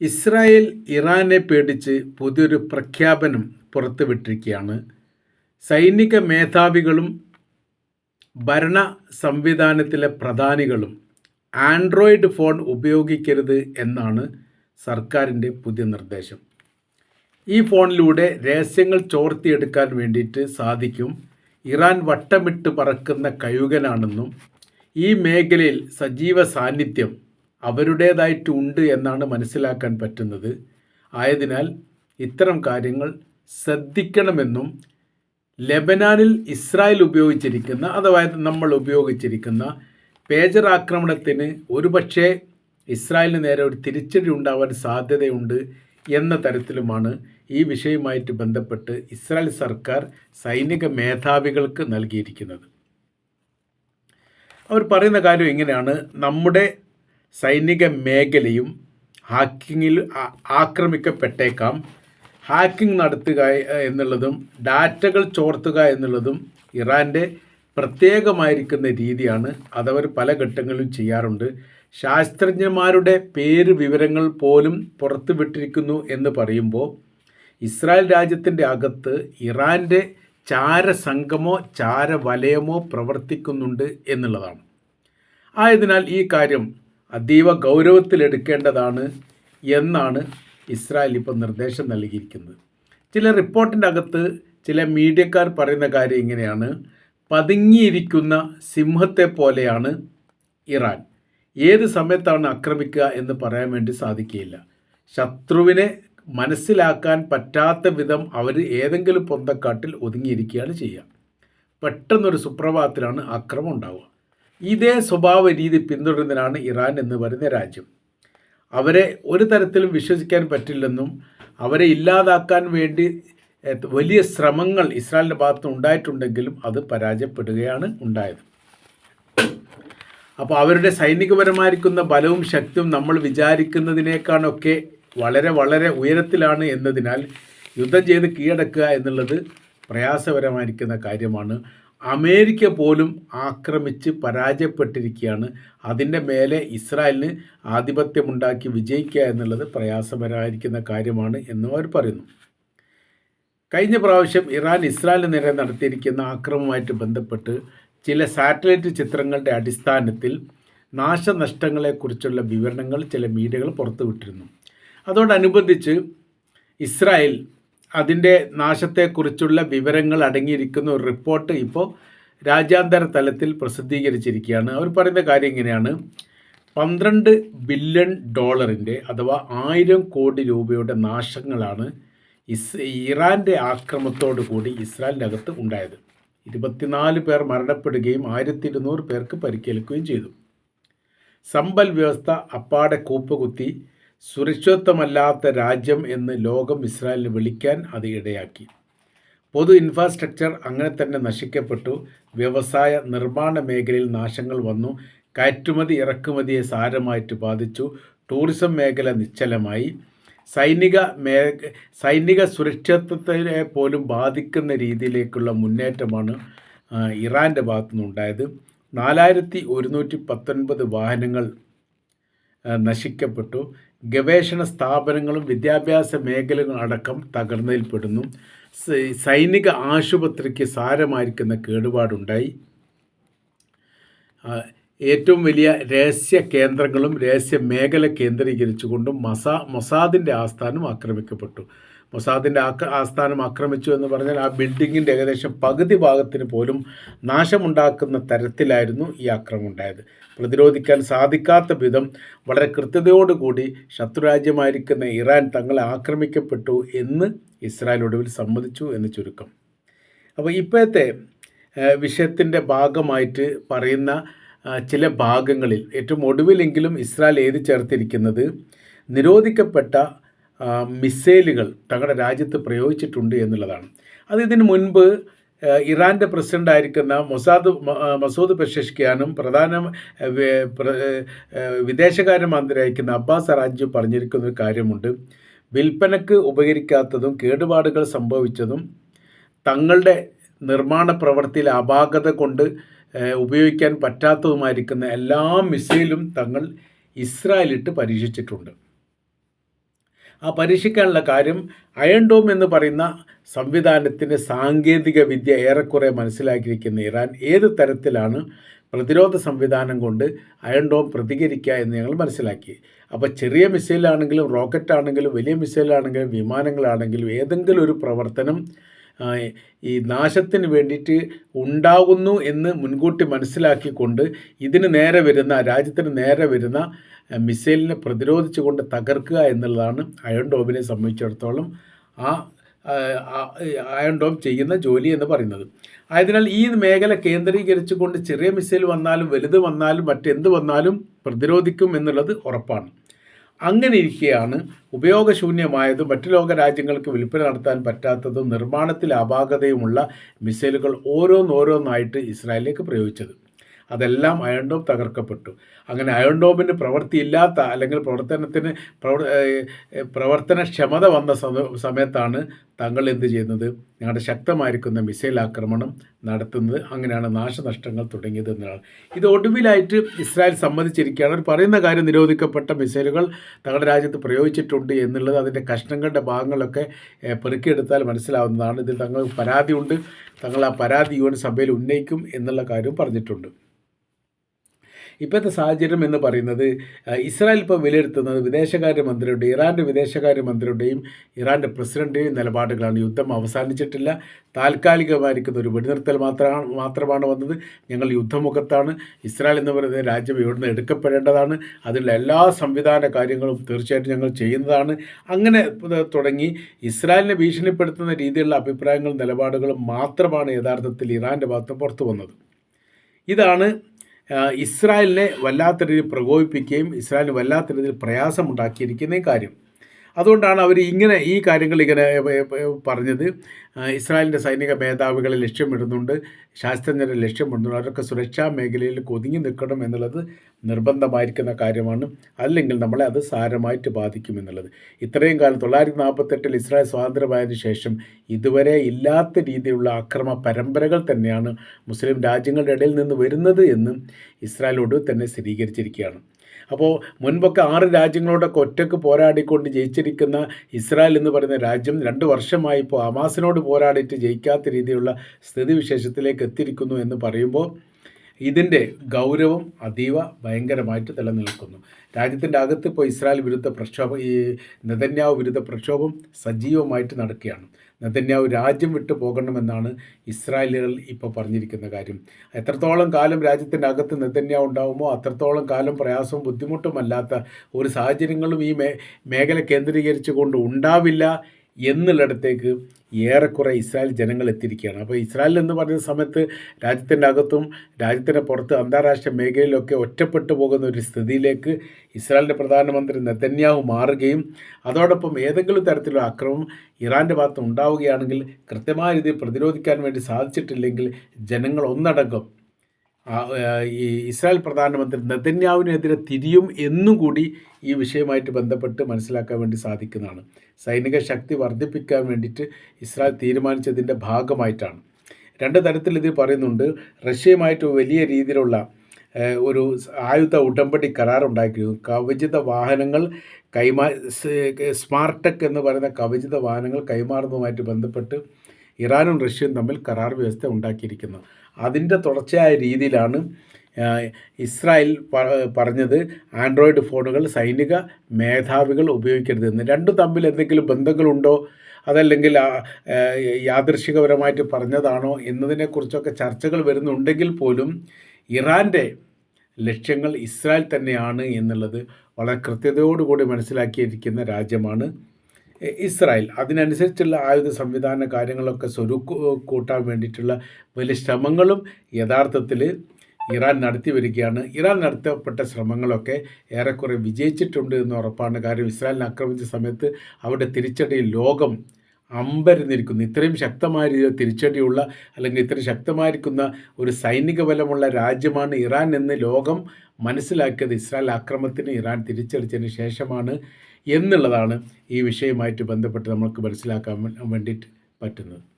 Israel ഇറാനെ പേടിച്ച് പുതിയൊരു പ്രഖ്യാപനം പുറത്തുവിട്ടിരിക്കുകയാണ്. സൈനിക മേധാവികളും ഭരണ സംവിധാനത്തിലെ പ്രധാനികളും ആൻഡ്രോയിഡ് ഫോൺ ഉപയോഗിക്കരുത് എന്നാണ് സർക്കാരിന്റെ പുതിയ നിർദ്ദേശം. ഈ ഫോണിലൂടെ രഹസ്യങ്ങൾ ചോർത്തിയെടുക്കാൻ വേണ്ടിയിട്ട് സാധിക്കും. ഇറാൻ വട്ടമിട്ട് പറക്കുന്ന കഴുകനാണെന്നും ഈ മേഖലയിൽ സജീവ സാന്നിധ്യം അവരുടേതായിട്ടുണ്ട് എന്നാണ് മനസ്സിലാക്കാൻ പറ്റുന്നത്. ആയതിനാൽ ഇത്തരം കാര്യങ്ങൾ ശ്രദ്ധിക്കണമെന്നും ലെബനാനിൽ ഇസ്രായേൽ ഉപയോഗിച്ചിരിക്കുന്ന അഥവാ നമ്മൾ ഉപയോഗിച്ചിരിക്കുന്ന പേജർ ആക്രമണത്തിന് ഒരുപക്ഷെ ഇസ്രായേലിന് നേരെ ഒരു തിരിച്ചടി ഉണ്ടാവാൻ സാധ്യതയുണ്ട് എന്ന തരത്തിലുമാണ് ഈ വിഷയവുമായിട്ട് ബന്ധപ്പെട്ട് ഇസ്രായേൽ സർക്കാർ സൈനിക മേധാവികൾക്ക് നൽകിയിരിക്കുന്നത്. അവർ പറയുന്ന കാര്യം ഇങ്ങനെയാണ്. നമ്മുടെ സൈനിക മേഖലയും ഹാക്കിങ്ങിൽ ആക്രമിക്കപ്പെട്ടേക്കാം. ഹാക്കിംഗ് നടത്തുക എന്നുള്ളതും ഡാറ്റകൾ ചോർത്തുക എന്നുള്ളതും ഇറാന്റെ പ്രത്യേകമായിരിക്കുന്ന രീതിയാണ് അതവർ പല ഘട്ടങ്ങളിലും ചെയ്യാറുണ്ട്. ശാസ്ത്രജ്ഞന്മാരുടെ പേര് വിവരങ്ങൾ പോലും പുറത്തുവിട്ടിരിക്കുന്നു എന്ന് പറയുമ്പോൾ ഇസ്രായേൽ രാജ്യത്തിന്റെ അകത്ത് ഇറാന്റെ ചാരസംഘമോ ചാരവലയമോ പ്രവർത്തിക്കുന്നുണ്ട് എന്നുള്ളതാണ്. ആയതിനാൽ ഈ കാര്യം അതീവ ഗൗരവത്തിലെടുക്കേണ്ടതാണ് എന്നാണ് ഇസ്രായേൽ ഇപ്പോൾ നിർദ്ദേശം നൽകിയിരിക്കുന്നത്. ചില റിപ്പോർട്ടിന്റെ അകത്ത് ചില മീഡിയക്കാർ പറയുന്ന കാര്യം ഇങ്ങനെയാണ്. പതുങ്ങിയിരിക്കുന്ന സിംഹത്തെ പോലെയാണ് ഇറാൻ. ഏത് സമയത്താണ് ആക്രമിക്കുക എന്ന് പറയാൻ വേണ്ടി സാധിക്കുകയില്ല. ശത്രുവിനെ മനസ്സിലാക്കാൻ പറ്റാത്ത വിധം അവർ ഏതെങ്കിലും പൊന്തക്കാട്ടിൽ ഒതുങ്ങിയിരിക്കുകയാണ് ചെയ്യുക. പെട്ടെന്നൊരു സുപ്രഭാതത്തിലാണ് ആക്രമം ഉണ്ടാവുക. ഇതേ സ്വഭാവ രീതി പിന്തുടരുന്നതിനാണ് ഇറാൻ എന്ന് പറയുന്ന രാജ്യം. അവരെ ഒരു തരത്തിലും വിശ്വസിക്കാൻ പറ്റില്ലെന്നും അവരെ ഇല്ലാതാക്കാൻ വേണ്ടി വലിയ ശ്രമങ്ങൾ ഇസ്രായേലിന്റെ ഭാഗത്ത് ഉണ്ടായിട്ടുണ്ടെങ്കിലും അത് പരാജയപ്പെടുകയാണ് ഉണ്ടായത്. അപ്പോൾ അവരുടെ സൈനികപരമായിരിക്കുന്ന ബലവും ശക്തിയും നമ്മൾ വിചാരിക്കുന്നതിനേക്കാളൊക്കെ വളരെ വളരെ ഉയരത്തിലാണ് എന്നതിനാൽ യുദ്ധം ചെയ്ത് കീഴടക്കുക എന്നുള്ളത് പ്രയാസപരമായിരിക്കുന്ന കാര്യമാണ്. അമേരിക്ക പോലും ആക്രമിച്ച് പരാജയപ്പെട്ടിരിക്കുകയാണ്. അതിന്റെ മേലെ ഇസ്രായേലിന് ആധിപത്യമുണ്ടാക്കി വിജയിക്കുക എന്നുള്ളത് പ്രയാസപരമായിരിക്കുന്ന കാര്യമാണ് എന്നും അവർ പറയുന്നു. കഴിഞ്ഞ പ്രാവശ്യം ഇറാൻ ഇസ്രായേലിന് നേരെ നടത്തിയിരിക്കുന്ന ആക്രമണവുമായിട്ട് ബന്ധപ്പെട്ട് ചില സാറ്റലൈറ്റ് ചിത്രങ്ങളുടെ അടിസ്ഥാനത്തിൽ നാശനഷ്ടങ്ങളെക്കുറിച്ചുള്ള വിവരണങ്ങൾ ചില മീഡിയകൾ പുറത്തുവിട്ടിരുന്നു. അതോടനുബന്ധിച്ച് ഇസ്രായേൽ അതിന്റെ നാശത്തെക്കുറിച്ചുള്ള വിവരങ്ങൾ അടങ്ങിയിരിക്കുന്ന ഒരു റിപ്പോർട്ട് ഇപ്പോൾ രാജ്യാന്തര തലത്തിൽ പ്രസിദ്ധീകരിച്ചിരിക്കുകയാണ്. അവർ പറയുന്ന കാര്യം ഇങ്ങനെയാണ്. പന്ത്രണ്ട് ബില്യൺ ഡോളറിന്റെ അഥവാ ആയിരം കോടി രൂപയുടെ നാശങ്ങളാണ് ഇസ് ഇറാന്റെ ആക്രമത്തോടു കൂടി ഇസ്രായേലിന്റെ അകത്ത് ഉണ്ടായത്. ഇരുപത്തിനാല് പേർ മരണപ്പെടുകയും ആയിരത്തി ഇരുന്നൂറ് പേർക്ക് പരിക്കേൽക്കുകയും ചെയ്തു. സമ്പൽ വ്യവസ്ഥ അപ്പാടെ കൂപ്പുകുത്തി. സുരക്ഷിതമല്ലാത്ത രാജ്യം എന്ന് ലോകം ഇസ്രായേലിന് വിളിക്കാൻ അത് ഇടയാക്കി. പൊതു ഇൻഫ്രാസ്ട്രക്ചർ അങ്ങനെ തന്നെ നശിക്കപ്പെട്ടു. വ്യവസായ നിർമ്മാണ മേഖലയിൽ നാശങ്ങൾ വന്നു. കയറ്റുമതി ഇറക്കുമതിയെ സാരമായിട്ട് ബാധിച്ചു. ടൂറിസം മേഖല നിശ്ചലമായി. സൈനിക മേ സൈനിക സുരക്ഷിതത്വത്തെ പോലും ബാധിക്കുന്ന രീതിയിലേക്കുള്ള മുന്നേറ്റമാണ് ഇറാന്റെ ഭാഗത്തു നിന്നുണ്ടായത് നാലായിരത്തി ഒരുന്നൂറ്റി പത്തൊൻപത് വാഹനങ്ങൾ നശിക്കപ്പെട്ടു. ഗവേഷണ സ്ഥാപനങ്ങളും വിദ്യാഭ്യാസ മേഖലകളും അടക്കം തകർന്നതിൽപ്പെടുന്നു സൈനിക ആശുപത്രിക്ക് സാരമായിരിക്കുന്ന കേടുപാടുണ്ടായി. ഏറ്റവും വലിയ രഹസ്യ കേന്ദ്രങ്ങളും രഹസ്യ മേഖല കേന്ദ്രീകരിച്ചുകൊണ്ടും മസാ മൊസാദിന്റെ ആസ്ഥാനം ആക്രമിക്കപ്പെട്ടു. മൊസാദിന്റെ ആസ്ഥാനം ആക്രമിച്ചു എന്ന് പറഞ്ഞാൽ ആ ബിൽഡിങ്ങിന്റെ ഏകദേശം പകുതി ഭാഗത്തിന് പോലും നാശമുണ്ടാക്കുന്ന തരത്തിലായിരുന്നു ഈ ആക്രമണം ഉണ്ടായത്. പ്രതിരോധിക്കാൻ സാധിക്കാത്ത വിധം വളരെ കൃത്യതയോടുകൂടി ശത്രുരാജ്യമായിരിക്കുന്ന ഇറാൻ തങ്ങളെ ആക്രമിക്കപ്പെട്ടു എന്ന് ഇസ്രായേൽ ഒടുവിൽ സമ്മതിച്ചു എന്ന് ചുരുക്കം. അപ്പോൾ ഇപ്പോഴത്തെ വിഷയത്തിന്റെ ഭാഗമായിട്ട് പറയുന്ന ചില ഭാഗങ്ങളിൽ ഏറ്റവും ഒടുവിലെങ്കിലും ഇസ്രായേൽ എഴുതി ചേർത്തിരിക്കുന്നത്? നിരോധിക്കപ്പെട്ട മിസൈലുകൾ തങ്ങളുടെ രാജ്യത്ത് പ്രയോഗിച്ചിട്ടുണ്ട് എന്നുള്ളതാണ്. അത് ഇതിനു മുൻപ് ഇറാന്റെ പ്രസിഡന്റായിരിക്കുന്ന മൊസാദ് മസൂദ് പെഷഷ്കിയാനും പ്രധാന വിദേശകാര്യ മന്ത്രി അയക്കുന്ന അബ്ബാസ് അറാജു പറഞ്ഞിരിക്കുന്ന ഒരു കാര്യമുണ്ട്. വിൽപ്പനക്ക് ഉപകരിക്കാത്തതും കേടുപാടുകൾ സംഭവിച്ചതും തങ്ങളുടെ നിർമ്മാണ പ്രവർത്തിയിൽ അപാകത കൊണ്ട് ഉപയോഗിക്കാൻ പറ്റാത്തതുമായിരിക്കുന്ന എല്ലാ മിസൈലും തങ്ങൾ ഇസ്രായേലിട്ട് പരീക്ഷിച്ചിട്ടുണ്ട്. ആ പരീക്ഷിക്കാനുള്ള കാര്യം അയൺ ഡോം എന്ന് പറയുന്ന സംവിധാനത്തിന്റെ സാങ്കേതിക വിദ്യ ഏറെക്കുറെ മനസ്സിലാക്കിയിരിക്കുന്ന ഇറാൻ ഏത് തരത്തിലാണ് പ്രതിരോധ സംവിധാനം കൊണ്ട് അയൺ ഡോം പ്രതികരിക്കുക എന്ന് ഞങ്ങൾ മനസ്സിലാക്കി. അപ്പോൾ ചെറിയ മിസൈലാണെങ്കിലും റോക്കറ്റ് ആണെങ്കിലും വലിയ മിസൈലാണെങ്കിലും വിമാനങ്ങളാണെങ്കിലും ഏതെങ്കിലും ഒരു പ്രവർത്തനം ഈ നാശത്തിന് വേണ്ടിയിട്ട് ഉണ്ടാകുന്നു എന്ന് മുൻകൂട്ടി മനസ്സിലാക്കിക്കൊണ്ട് ഇതിന് നേരെ വരുന്ന രാജ്യത്തിന് നേരെ വരുന്ന മിസൈലിനെ പ്രതിരോധിച്ചുകൊണ്ട് തകർക്കുക എന്നുള്ളതാണ് അയൺ ഡോമിനെ സംബന്ധിച്ചിടത്തോളം ആ അയൺ ഡോം ചെയ്യുന്ന ജോലി എന്ന് പറയുന്നത്. ആയതിനാൽ ഈ മേഖല കേന്ദ്രീകരിച്ചുകൊണ്ട് ചെറിയ മിസൈൽ വന്നാലും വലുത് വന്നാലും മറ്റെന്ത് വന്നാലും പ്രതിരോധിക്കും എന്നുള്ളത് ഉറപ്പാണ്. അങ്ങനെ ഇരിക്കെയാണ് ഉപയോഗശൂന്യമായതും മറ്റു ലോക രാജ്യങ്ങൾക്ക് വിൽപ്പന നടത്താൻ പറ്റാത്തതും നിർമ്മാണത്തിൽ അപാകതയുമുള്ള മിസൈലുകൾ ഓരോന്നോരോന്നായിട്ട് ഇസ്രായേലിലേക്ക് പ്രയോഗിച്ചത്. അതെല്ലാം അയൺഡോം തകർക്കപ്പെട്ടു. അങ്ങനെ അയൺഡോമിന് പ്രവൃത്തിയില്ലാത്ത അല്ലെങ്കിൽ പ്രവർത്തനത്തിന് പ്രവർത്തനക്ഷമത വന്ന സമയത്താണ് തങ്ങൾ എന്ത് ചെയ്യുന്നത്? ഞങ്ങളുടെ ശക്തമായിരിക്കുന്ന മിസൈൽ ആക്രമണം നടത്തുന്നത്. അങ്ങനെയാണ് നാശനഷ്ടങ്ങൾ തുടങ്ങിയത് എന്നാണ്. ഇത് ഒടുവിലായിട്ട് ഇസ്രായേൽ സമ്മതിച്ചിരിക്കുകയാണ്. അവർ പറയുന്ന കാര്യം നിരോധിക്കപ്പെട്ട മിസൈലുകൾ തങ്ങളുടെ രാജ്യത്ത് പ്രയോഗിച്ചിട്ടുണ്ട് എന്നുള്ളത് അതിന്റെ കഷ്ണങ്ങളുടെ ഭാഗങ്ങളൊക്കെ പെറുക്കിയെടുത്താൽ മനസ്സിലാവുന്നതാണ്. ഇതിൽ തങ്ങൾ പരാതിയുണ്ട്. തങ്ങൾ ആ പരാതി യു എൻ സഭയിൽ ഉന്നയിക്കും എന്നുള്ള കാര്യം പറഞ്ഞിട്ടുണ്ട്. ഇപ്പോഴത്തെ സാഹചര്യം എന്ന് പറയുന്നത് ഇസ്രായേൽ ഇപ്പോൾ വിലയിരുത്തുന്നത് വിദേശകാര്യ മന്ത്രിയുടെ ഇറാന്റെ വിദേശകാര്യ മന്ത്രിയുടെയും ഇറാന്റെ പ്രസിഡന്റെയും നിലപാടുകളാണ്. യുദ്ധം അവസാനിച്ചിട്ടില്ല. താൽക്കാലികമായിരിക്കുന്ന ഒരു വെടിനിർത്തൽ മാത്രമാണ് മാത്രമാണ് വന്നത്. ഞങ്ങൾ യുദ്ധമുഖത്താണ്. ഇസ്രായേൽ എന്ന് പറയുന്ന രാജ്യം ഇവിടുന്ന് എടുക്കപ്പെടേണ്ടതാണ്. അതിലുള്ള എല്ലാ സംവിധാന കാര്യങ്ങളും തീർച്ചയായിട്ടും ഞങ്ങൾ ചെയ്യുന്നതാണ്. അങ്ങനെ തുടങ്ങി ഇസ്രായേലിനെ ഭീഷണിപ്പെടുത്തുന്ന രീതിയിലുള്ള അഭിപ്രായങ്ങളും നിലപാടുകളും മാത്രമാണ് യഥാർത്ഥത്തിൽ ഇറാന്റെ ഭാഗത്ത് പുറത്തു വന്നത്. ഇതാണ് ഇസ്രായേലിനെ വല്ലാത്ത രീതിയിൽ പ്രകോപിപ്പിക്കുകയും ഇസ്രായേലിന് വല്ലാത്ത രീതിയിൽ പ്രയാസമുണ്ടാക്കിയിരിക്കുന്ന കാര്യം. അതുകൊണ്ടാണ് അവർ ഇങ്ങനെ ഈ കാര്യങ്ങൾ ഇങ്ങനെ പറഞ്ഞത്. ഇസ്രായേലിന്റെ സൈനിക മേധാവികളെ ലക്ഷ്യമിടുന്നുണ്ട് ശാസ്ത്രജ്ഞരെ ലക്ഷ്യമിടുന്നുണ്ട്. അവരൊക്കെ സുരക്ഷാ മേഖലയിൽ ഒതുങ്ങി നിൽക്കണം എന്നുള്ളത് നിർബന്ധമായിരിക്കുന്ന കാര്യമാണ്. അല്ലെങ്കിൽ നമ്മളെ അത് സാരമായിട്ട് ബാധിക്കും എന്നുള്ളത്. ഇത്രയും കാലം തൊള്ളായിരത്തി നാൽപ്പത്തെട്ടിൽ ഇസ്രായേൽ സ്വാതന്ത്ര്യമായതിനു ശേഷം ഇതുവരെ ഇല്ലാത്ത രീതിയിലുള്ള അക്രമ പരമ്പരകൾ തന്നെയാണ് മുസ്ലിം രാജ്യങ്ങളുടെ ഇടയിൽ നിന്ന് വരുന്നത് എന്ന് ഇസ്രായേലോട് തന്നെ സ്ഥിരീകരിച്ചിരിക്കുകയാണ്. അപ്പോൾ മുൻപൊക്കെ ആറ് രാജ്യങ്ങളോടൊക്കെ ഒറ്റയ്ക്ക് പോരാടിക്കൊണ്ട് ജയിച്ചിരിക്കുന്ന ഇസ്രായേൽ എന്ന് പറയുന്ന രാജ്യം രണ്ട് വർഷമായി ഇപ്പോൾ അമാസിനോട് പോരാടിയിട്ട് ജയിക്കാത്ത രീതിയിലുള്ള സ്ഥിതിവിശേഷത്തിലേക്ക് എത്തിയിരിക്കുന്നു എന്ന് പറയുമ്പോൾ ഇതിന്റെ ഗൗരവം അതീവ ഭയങ്കരമായിട്ട് നിലനിൽക്കുന്നു. രാജ്യത്തിന്റെ അകത്ത് ഇപ്പോൾ ഇസ്രായേൽ വിരുദ്ധ പ്രക്ഷോഭം ഈ നെതന്യാവ് വിരുദ്ധ പ്രക്ഷോഭം സജീവമായിട്ട് നടക്കുകയാണ്. നെതന്യാവ് രാജ്യം വിട്ടു പോകണമെന്നാണ് ഇസ്രായേലുകൾ ഇപ്പോൾ പറഞ്ഞിരിക്കുന്ന കാര്യം. എത്രത്തോളം കാലം രാജ്യത്തിന്റെ അകത്ത് നെതന്യാവ് ഉണ്ടാകുമോ അത്രത്തോളം കാലം പ്രയാസവും ബുദ്ധിമുട്ടുമല്ലാത്ത ഒരു സാഹചര്യങ്ങളും ഈ മേ മേഖല കേന്ദ്രീകരിച്ചുകൊണ്ട് ഉണ്ടാവില്ല എന്നുള്ളിടത്തേക്ക് ഏറെക്കുറെ ഇസ്രായേൽ ജനങ്ങൾ എത്തിയിരിക്കുകയാണ്. അപ്പോൾ ഇസ്രായേൽ എന്ന് പറയുന്ന സമയത്ത് രാജ്യത്തിന്റെ അകത്തും രാജ്യത്തിന്റെ പുറത്ത് അന്താരാഷ്ട്ര മേഖലയിലൊക്കെ ഒറ്റപ്പെട്ടു പോകുന്ന ഒരു സ്ഥിതിയിലേക്ക് ഇസ്രായേലിന്റെ പ്രധാനമന്ത്രി നെതന്യാഹു മാറുകയും അതോടൊപ്പം ഏതെങ്കിലും തരത്തിലുള്ള അക്രമം ഇറാന്റെ ഭാഗത്ത് ഉണ്ടാവുകയാണെങ്കിൽ കൃത്യമായ രീതിയിൽ പ്രതിരോധിക്കാൻ വേണ്ടി സാധിച്ചിട്ടില്ലെങ്കിൽ ജനങ്ങൾ ഒന്നടങ്കം ഈ ഇസ്രായേൽ പ്രധാനമന്ത്രി നെതന്യാവിനെതിരെ തിരിയും എന്നും കൂടി ഈ വിഷയമായിട്ട് ബന്ധപ്പെട്ട് മനസ്സിലാക്കാൻ വേണ്ടി സാധിക്കുന്നതാണ്. സൈനിക ശക്തി വർദ്ധിപ്പിക്കാൻ വേണ്ടിയിട്ട് ഇസ്രായേൽ തീരുമാനിച്ചതിന്റെ ഭാഗമായിട്ടാണ്. രണ്ട് തരത്തിൽ ഇതിൽ പറയുന്നുണ്ട്. റഷ്യയുമായിട്ട് വലിയ രീതിയിലുള്ള ഒരു ആയുധ ഉടമ്പടി കരാറുണ്ടാക്കിയിരുന്നു. കവചിത വാഹനങ്ങൾ കൈമാ സ്മാർട്ടെക് എന്ന് പറയുന്ന കവചിത വാഹനങ്ങൾ കൈമാറുന്നതുമായിട്ട് ബന്ധപ്പെട്ട് ഇറാനും റഷ്യയും തമ്മിൽ കരാർ വ്യവസ്ഥ ഉണ്ടാക്കിയിരിക്കുന്നു. അതിന്റെ തുടർച്ചയായ രീതിയിലാണ് ഇസ്രായേൽ പറഞ്ഞത് ആൻഡ്രോയിഡ് ഫോണുകൾ സൈനിക മേധാവികൾ ഉപയോഗിക്കരുതെന്ന് രണ്ടും തമ്മിൽ എന്തെങ്കിലും ബന്ധങ്ങളുണ്ടോ? അതല്ലെങ്കിൽ യാദൃശികപരമായിട്ട് പറഞ്ഞതാണോ എന്നതിനെക്കുറിച്ചൊക്കെ ചർച്ചകൾ വരുന്നുണ്ടെങ്കിൽ പോലും ഇറാന്റെ ലക്ഷ്യങ്ങൾ ഇസ്രായേൽ തന്നെയാണ് എന്നുള്ളത് വളരെ കൃത്യതയോടുകൂടി മനസ്സിലാക്കിയിരിക്കുന്ന രാജ്യമാണ്. ഇസ്രായേൽ. അതിനനുസരിച്ചുള്ള ആയുധ സംവിധാന കാര്യങ്ങളൊക്കെ സ്വരൂക്ക് കൂട്ടാൻ വേണ്ടിയിട്ടുള്ള വലിയ ശ്രമങ്ങളും യഥാർത്ഥത്തിൽ ഇറാൻ നടത്തി വരികയാണ്. ഇറാൻ നടത്തപ്പെട്ട ശ്രമങ്ങളൊക്കെ ഏറെക്കുറെ വിജയിച്ചിട്ടുണ്ട് എന്ന് ഉറപ്പാണ്. കാര്യം ഇസ്രായേലിനെ ആക്രമിച്ച സമയത്ത് അവിടെ തിരിച്ചടി ലോകം അമ്പരന്നിരിക്കുന്നു. ഇത്രയും ശക്തമായ രീതിയിൽ തിരിച്ചടിയുള്ള അല്ലെങ്കിൽ ഇത്രയും ശക്തമായിരിക്കുന്ന ഒരു സൈനിക ബലമുള്ള രാജ്യമാണ് ഇറാൻ എന്ന് ലോകം മനസ്സിലാക്കിയത്. ഇസ്രായേൽ ആക്രമണത്തിന് ഇറാൻ തിരിച്ചടിച്ചതിന് ശേഷമാണ് എന്നുള്ളതാണ് ഈ വിഷയമായിട്ട് ബന്ധപ്പെട്ട് നമുക്ക് മനസ്സിലാക്കാൻ വേണ്ടിയിട്ട് പറ്റുന്നത്.